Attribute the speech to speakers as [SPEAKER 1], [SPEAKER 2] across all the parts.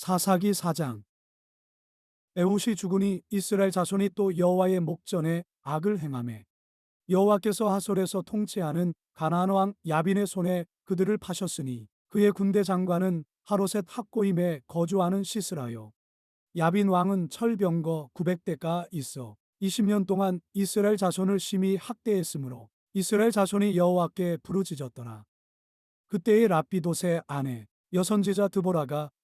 [SPEAKER 1] 사사기 4장. 에훗이 죽으니 이스라엘 자손이 또 여호와의 목전에 악을 행하매 여호와께서 하솔에서 통치하는 가나안 왕 야빈의 손에 그들을 파셨으니 그의 군대 장관은 하로셋 학고임에 거주하는 시스라요. 야빈 왕은 철병거 900대가 있어 20년 동안 이스라엘 자손을 심히 학대했으므로 이스라엘 자손이 여호와께 부르짖었더라. 그때의 랍비도세 아내 여선지자 드보라가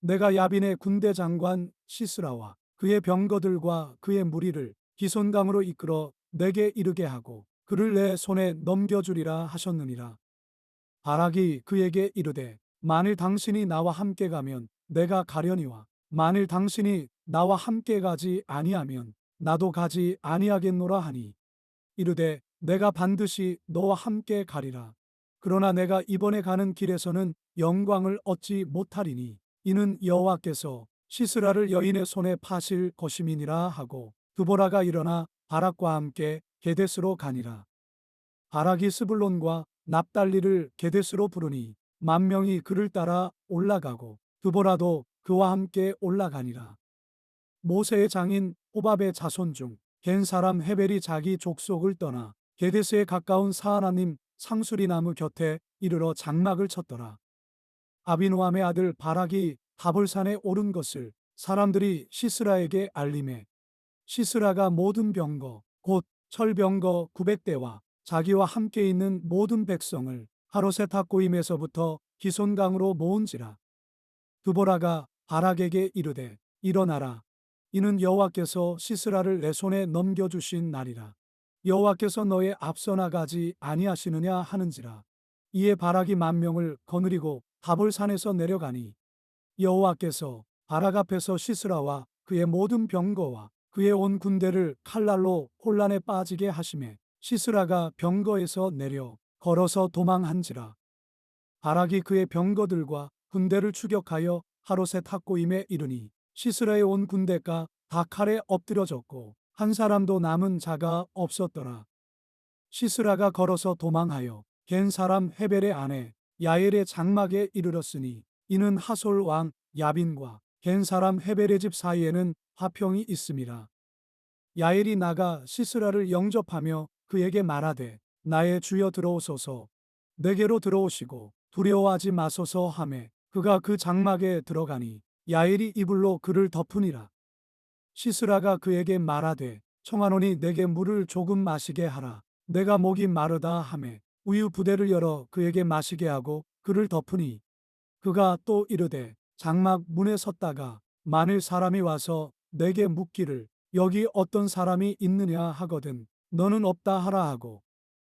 [SPEAKER 1] 내가 야빈의 군대 장관 시스라와 그의 병거들과 그의 무리를 기손강으로 이끌어 내게 이르게 하고 그를 내 손에 넘겨주리라 하셨느니라. 바락이 그에게 이르되 만일 당신이 나와 함께 가면 내가 가려니와 만일 당신이 나와 함께 가지 아니하면 나도 가지 아니하겠노라 하니 이르되 내가 반드시 너와 함께 가리라. 그러나 내가 이번에 가는 길에서는 영광을 얻지 못하리니 이는 여호와께서 시스라를 여인의 손에 파실 것임이니라 하고 드보라가 일어나 바락과 함께 게데스로 가니라. 바락이 스불론과 납달리를 게데스로 부르니 만 명이 그를 따라 올라가고 드보라도 그와 함께 올라가니라. 모세의 장인 호밥의 자손 중 겐 사람 헤벨이 자기 족속을 떠나 게데스에 가까운 사하나님 상수리 나무 곁에 이르러 장막을 쳤더라. 아비노함의 아들 바락이 다볼산에 오른 것을 사람들이 시스라에게 알림해. 시스라가 모든 병거 곧 철병거 900대와 자기와 함께 있는 모든 백성을 하로셋 학고임에서부터 기손강으로 모은지라. 드보라가 바락에게 이르되 일어나라. 이는 여호와께서 시스라를 내 손에 넘겨 주신 날이라. 여호와께서 너의 앞서 나가지 아니하시느냐 하는지라. 이에 바락이 만 명을 거느리고 다볼산에서 내려가니 여호와께서 바락 앞에서 시스라와 그의 모든 병거와 그의 온 군대를 칼날로 혼란에 빠지게 하심에 시스라가 병거에서 내려 걸어서 도망한지라 바락이 그의 병거들과 군대를 추격하여 하로셋 학고임에 이르니 시스라의 온 군대가 다 칼에 엎드려졌고 한 사람도 남은 자가 없었더라. 시스라가 걸어서 도망하여 겐 사람 헤벨의 아내 야엘의 장막에 이르렀으니 이는 하솔 왕 야빈과 겐 사람 헤벨의 집 사이에는 화평이 있음이라. 야엘이 나가 시스라를 영접하며 그에게 말하되 나의 주여 들어오소서 내게로 들어오시고 두려워하지 마소서 하매 그가 그 장막에 들어가니 야엘이 이불로 그를 덮으니라. 시스라가 그에게 말하되 청하노니 내게 물을 조금 마시게 하라. 내가 목이 마르다 하매 우유 부대를 열어 그에게 마시게 하고 그를 덮으니 그가 또 이르되 장막 문에 섰다가 만일 사람이 와서 내게 묻기를 여기 어떤 사람이 있느냐 하거든 너는 없다 하라 하고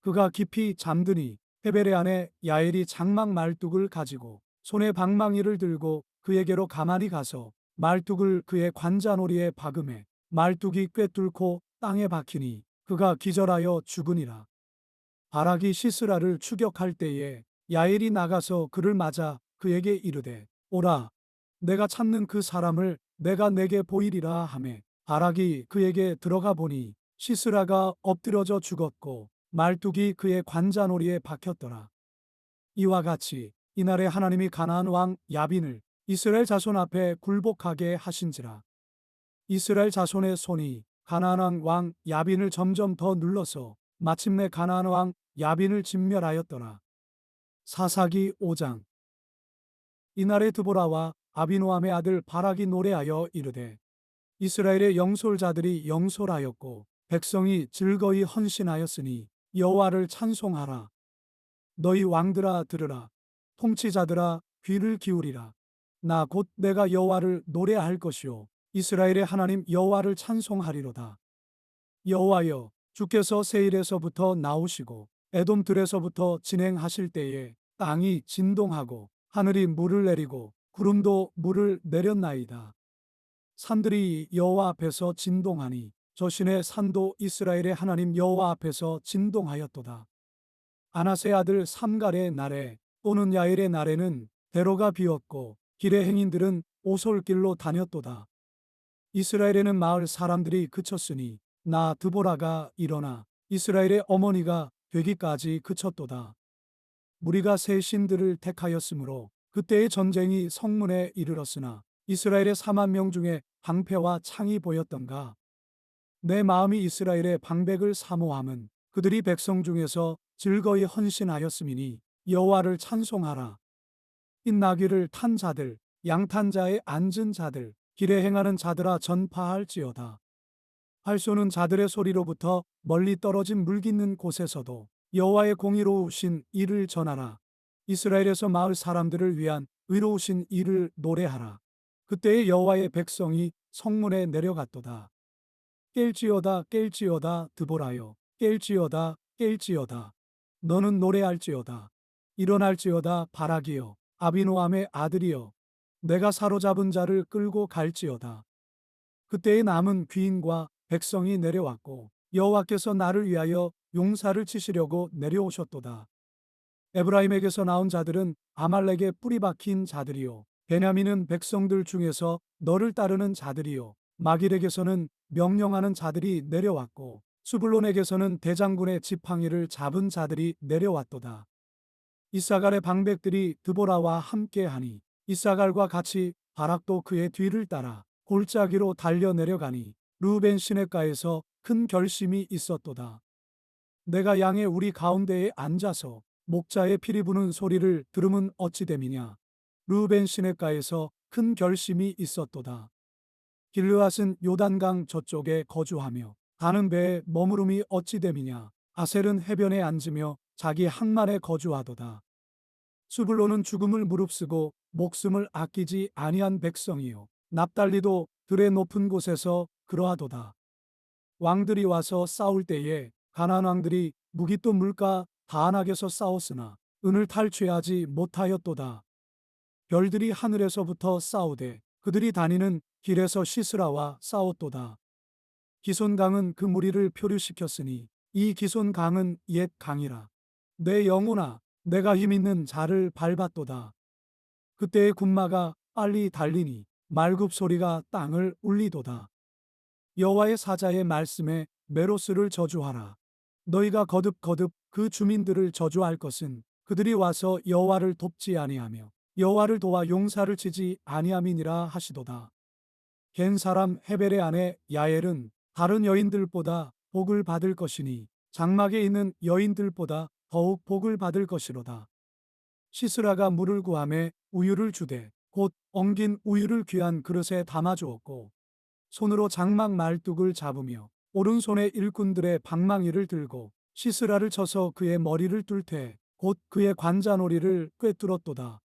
[SPEAKER 1] 그가 깊이 잠드니 헤벨의 아내 야엘이 장막 말뚝을 가지고 손에 방망이를 들고 그에게로 가만히 가서 말뚝을 그의 관자놀이에 박음해 말뚝이 꿰뚫고 땅에 박히니 그가 기절하여 죽으니라. 바락이 시스라를 추격할 때에 야엘이 나가서 그를 맞아 그에게 이르되 오라 내가 찾는 그 사람을 내가 내게 보이리라 하매 바락이 그에게 들어가 보니 시스라가 엎드려져 죽었고 말뚝이 그의 관자놀이에 박혔더라. 이와 같이 이날에 하나님이 가나안 왕 야빈을 이스라엘 자손 앞에 굴복하게 하신지라. 이스라엘 자손의 손이 가나안 왕 야빈을 점점 더 눌러서 마침내 가나안 왕 야빈을 진멸하였더라. 사사기 5장 이날에 드보라와 아비노함의 아들 바락이 노래하여 이르되 이스라엘의 영솔자들이 영솔하였고 백성이 즐거이 헌신하였으니 여호와를 찬송하라. 너희 왕들아 들으라. 통치자들아 귀를 기울이라. 나 곧 내가 여호와를 노래할 것이요 이스라엘의 하나님 여호와를 찬송하리로다. 여호와여 주께서 세일에서부터 나오시고 에돔 들에서부터 진행하실 때에 땅이 진동하고 하늘이 물을 내리고 구름도 물을 내렸나이다. 산들이 여호와 앞에서 진동하니 저신의 산도 이스라엘의 하나님 여호와 앞에서 진동하였도다. 아나세 아들 삼갈의 날에 또는 야일의 날에는 대로가 비었고 길의 행인들은 오솔길로 다녔도다. 이스라엘에는 마을 사람들이 그쳤으니 나 드보라가 일어나 이스라엘의 어머니가 되기까지 그쳤도다. 무리가 새 신들을 택하였으므로 그때의 전쟁이 성문에 이르렀으나 이스라엘의 4만 명 중에 방패와 창이 보였던가. 내 마음이 이스라엘의 방백을 사모함은 그들이 백성 중에서 즐거이 헌신하였음이니 여호와를 찬송하라. 흰나귀를 탄 자들, 양탄 자에 앉은 자들, 길에 행하는 자들아 전파할지어다. 할쏘는 자들의 소리로부터 멀리 떨어진 물깃는 곳에서도 여호와의 공의로우신 일을 전하라. 이스라엘에서 마을 사람들을 위한 의로우신 일을 노래하라. 그때의 여호와의 백성이 성문에 내려갔도다. 깰지어다 깰지어다 드보라여 깰지어다 깰지어다 너는 노래할지어다 일어날지어다 바라기여 아비노함의 아들이여 내가 사로잡은 자를 끌고 갈지어다 그때의 남은 귀인과 백성이 내려왔고 여호와께서 나를 위하여 용사를 치시려고 내려오셨도다 에브라임에게서 나온 자들은 아말렉의 뿌리 박힌 자들이요 베냐민은 백성들 중에서 너를 따르는 자들이요 마길에게서는 명령하는 자들이 내려왔고 수블론에게서는 대장군의 지팡이를 잡은 자들이 내려왔도다. 이사갈의 방백들이 드보라와 함께하니 이사갈과 같이 바락도 그의 뒤를 따라 골짜기로 달려 내려가니 루벤 시내가에서 큰 결심이 있었도다. 내가 양의 우리 가운데에 앉아서 목자의 피리 부는 소리를 들으면 어찌 됨이냐. 루벤 시내가에서 큰 결심이 있었도다. 길르앗은 요단강 저쪽에 거주하며 가는 배에 머무름이 어찌 됨이냐. 아셀은 해변에 앉으며 자기 항만에 거주하도다. 수블로는 죽음을 무릅쓰고 목숨을 아끼지 아니한 백성이요. 납달리도 들의 높은 곳에서 그러하도다. 왕들이 와서 싸울 때에 가난 왕들이 무기또 물가 다안하게서 싸웠으나 은을 탈취하지 못하였도다. 별들이 하늘에서부터 싸우되 그들이 다니는 길에서 시스라와 싸웠도다. 기손강은 그 무리를 표류시켰으니 이 기손강은 옛 강이라. 내 영혼아 내가 힘있는 자를 밟았도다. 그때의 군마가 빨리 달리니 말굽 소리가 땅을 울리도다. 여호와의 사자의 말씀에 메로스를 저주하라. 너희가 거듭거듭 그 주민들을 저주할 것은 그들이 와서 여호와를 돕지 아니하며 여호와를 도와 용사를 치지 아니함이니라 하시도다. 겐 사람 헤벨의 아내 야엘은 다른 여인들보다 복을 받을 것이니 장막에 있는 여인들보다 더욱 복을 받을 것이로다. 시스라가 물을 구함에 우유를 주되 곧 엉긴 우유를 귀한 그릇에 담아 주었고 손으로 장막 말뚝을 잡으며 오른손에 일꾼들의 방망이를 들고 시스라를 쳐서 그의 머리를 뚫되 곧 그의 관자놀이를 꿰뚫었도다.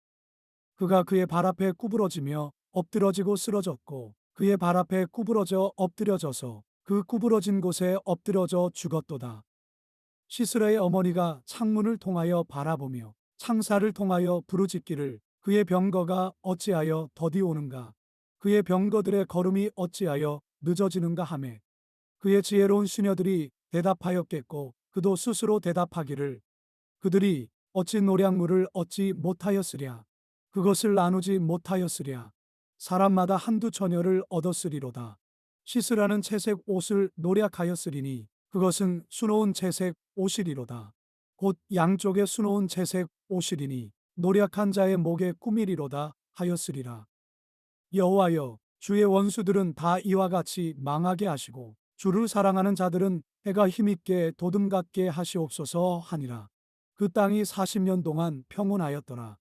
[SPEAKER 1] 그가 그의 발 앞에 구부러지며 엎드러지고 쓰러졌고 그의 발 앞에 구부러져 엎드려져서 그 구부러진 곳에 엎드려져 죽었도다. 시스라의 어머니가 창문을 통하여 바라보며 창사를 통하여 부르짖기를 그의 병거가 어찌하여 더디 오는가 그의 병거들의 걸음이 어찌하여 늦어지는가 하매 그의 지혜로운 수녀들이 대답하였겠고 그도 스스로 대답하기를 그들이 어찌 노량물을 얻지 못하였으랴? 그것을 나누지 못하였으랴? 사람마다 한두 처녀를 얻었으리로다. 시스라는 채색 옷을 노략하였으리니 그것은 수놓은 채색 옷이리로다. 곧 양쪽에 수놓은 채색 옷이리니 노략한 자의 목에 꾸미리로다 하였으리라 여호와여 주의 원수들은 다 이와 같이 망하게 하시고 주를 사랑하는 자들은 해가 힘있게 도둠 같게 하시옵소서 하니라. 그 땅이 40년 동안 평온하였더라.